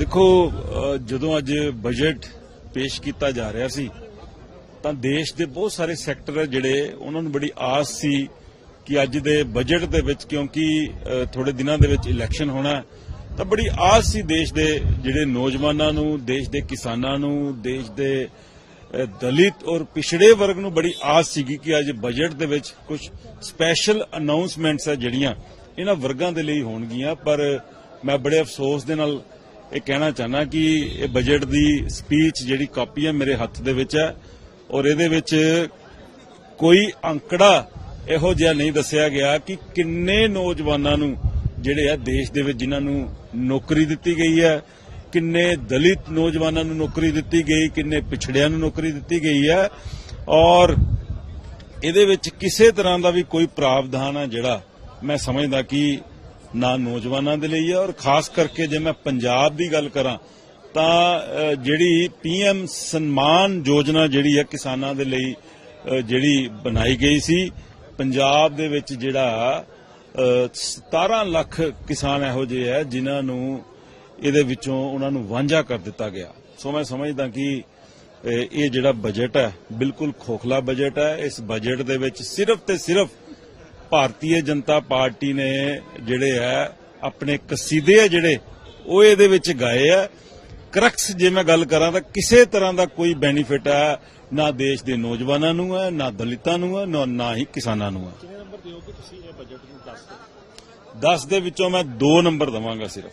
ਦੇਖੋ ਜਦੋਂ ਅੱਜ ਬਜਟ ਪੇਸ਼ ਕੀਤਾ ਜਾ ਰਿਹਾ ਸੀ, ਤਾਂ ਦੇਸ਼ ਦੇ ਬਹੁਤ ਸਾਰੇ ਸੈਕਟਰ ਜਿਹੜੇ, ਉਹਨਾਂ ਨੂੰ ਬੜੀ ਆਸ ਸੀ ਕਿ ਅੱਜ ਦੇ ਬਜਟ ਦੇ ਵਿੱਚ, ਕਿਉਂਕਿ ਥੋੜੇ ਦਿਨਾਂ ਦੇ ਵਿੱਚ ਇਲੈਕਸ਼ਨ ਹੋਣਾ ਤਾਂ ਬੜੀ ਆਸ ਸੀ ਦੇਸ਼ ਦੇ ਜਿਹੜੇ ਨੌਜਵਾਨਾਂ ਨੂੰ, ਦੇਸ਼ ਦੇ ਕਿਸਾਨਾਂ ਨੂੰ, ਦੇਸ਼ ਦੇ ਦਲਿਤ ਔਰ ਪਿਛੜੇ ਵਰਗ ਨੂੰ ਬੜੀ ਆਸ ਸੀਗੀ ਕਿ ਅੱਜ ਬਜਟ ਦੇ ਵਿੱਚ ਕੁਝ ਸਪੈਸ਼ਲ ਅਨਾਉਂਸਮੈਂਟਸ ਹੈ ਜਿਹੜੀਆਂ, ਇਹਨਾਂ ਵਰਗਾਂ ਦੇ ਲਈ ਹੋਣਗੀਆਂ, ਪਰ ਮੈਂ ਬੜੇ ਅਫਸੋਸ ਦੇ ਨਾਲ ਇਹ ਕਹਿਣਾ ਚਾਹਨਾ ਕਿ ਇਹ ਬਜਟ ਦੀ ਸਪੀਚ ਜਿਹੜੀ ਕਾਪੀ ਹੈ ਮੇਰੇ ਹੱਥ ਦੇ ਵਿੱਚ ਹੈ ਔਰ ਇਹਦੇ ਵਿੱਚ ਕੋਈ ਅੰਕੜਾ ਇਹੋ ਜਿਹਾ ਨਹੀਂ ਦੱਸਿਆ ਗਿਆ ਕਿ ਕਿੰਨੇ ਨੌਜਵਾਨਾਂ ਨੂੰ ਜਿਹੜੇ ਆ ਦੇਸ਼ ਦੇ ਵਿੱਚ ਜਿਨ੍ਹਾਂ ਨੂੰ ਨੌਕਰੀ ਦਿੱਤੀ ਗਈ ਹੈ, ਕਿੰਨੇ ਦਲਿਤ ਨੌਜਵਾਨਾਂ ਨੂੰ ਨੌਕਰੀ ਦਿੱਤੀ ਗਈ, ਕਿੰਨੇ ਪਿਛੜਿਆਂ ਨੂੰ ਨੌਕਰੀ ਦਿੱਤੀ ਗਈ ਹੈ ਔਰ ਇਹਦੇ ਵਿੱਚ ਕਿਸੇ ਤਰ੍ਹਾਂ ਦਾ ਵੀ ਕੋਈ ਪ੍ਰਾਵਧਾਨ ਹੈ ਜਿਹੜਾ ਮੈਂ ਸਮਝਦਾ ਕਿ ਨਾ ਨੌਜਵਾਨਾਂ ਦੇ ਲਈ ਹੈ ਔਰ ਖਾਸ ਕਰਕੇ ਜੇ ਮੈਂ ਪੰਜਾਬ ਦੀ ਗੱਲ ਕਰਾਂ ਤਾਂ ਅ, ਜਿਹੜੀ ਪੀਐਮ ਸਨਮਾਨ ਯੋਜਨਾ ਜਿਹੜੀ ਹੈ ਕਿਸਾਨਾਂ ਦੇ ਲਈ ਜਿਹੜੀ ਬਣਾਈ ਗਈ ਸੀ ਪੰਜਾਬ ਦੇ ਵਿੱਚ ਜਿਹੜਾ ਅ, 17 ਲੱਖ ਕਿਸਾਨ ਇਹੋ ਜਿਹੇ ਹੈ ਜਿਨ੍ਹਾਂ ਨੂੰ ਇਹਦੇ ਵਿੱਚੋਂ ਉਹਨਾਂ ਨੂੰ ਵਾਂਝਾ ਕਰ ਦਿੱਤਾ ਗਿਆ। ਸੋ ਮੈਂ ਸਮਝਦਾ ਕਿ ਇਹ ਇਹ ਜਿਹੜਾ ਬਜਟ ਹੈ ਬਿਲਕੁਲ ਖੋਖਲਾ ਬਜਟ ਹੈ। ਇਸ ਬਜਟ ਦੇ ਵਿੱਚ ਸਿਰਫ ਤੇ ਸਿਰਫ ਭਾਰਤੀ ਜਨਤਾ ਪਾਰਟੀ ਨੇ ਜਿਹੜੇ ਹੈ ਆਪਣੇ ਕਸੀਦੇ ਆ ਜਿਹੜੇ ਉਹ ਇਹਦੇ ਵਿੱਚ ਗਾਏ ਆ। ਕਰਕਸ ਜੇ ਮੈਂ ਗੱਲ ਕਰਾਂ ਤਾਂ ਕਿਸੇ ਤਰ੍ਹਾਂ ਦਾ ਕੋਈ ਬੈਨੀਫਿਟ ਹੈ ਨਾ ਦੇਸ਼ ਦੇ ਨੌਜਵਾਨਾਂ ਨੂੰ ਹੈ ਨਾ ਦਲਿਤਾਂ ਨੂੰ ਹੈ ਨਾ- ਹੀ ਕਿਸਾਨਾਂ ਨੂੰ ਹੈ ਕਿੰਨੇ ਨੰਬਰ ਦਿਓਗੇ ਤੁਸੀਂ ਇਹ ਬਜਟ ਨੂੰ ਦੱਸ ਦਿਓ? 10 ਦੇ ਵਿੱਚੋਂ ਮੈਂ 2 ਨੰਬਰ ਦਵਾਂਗਾ ਸਿਰਫ।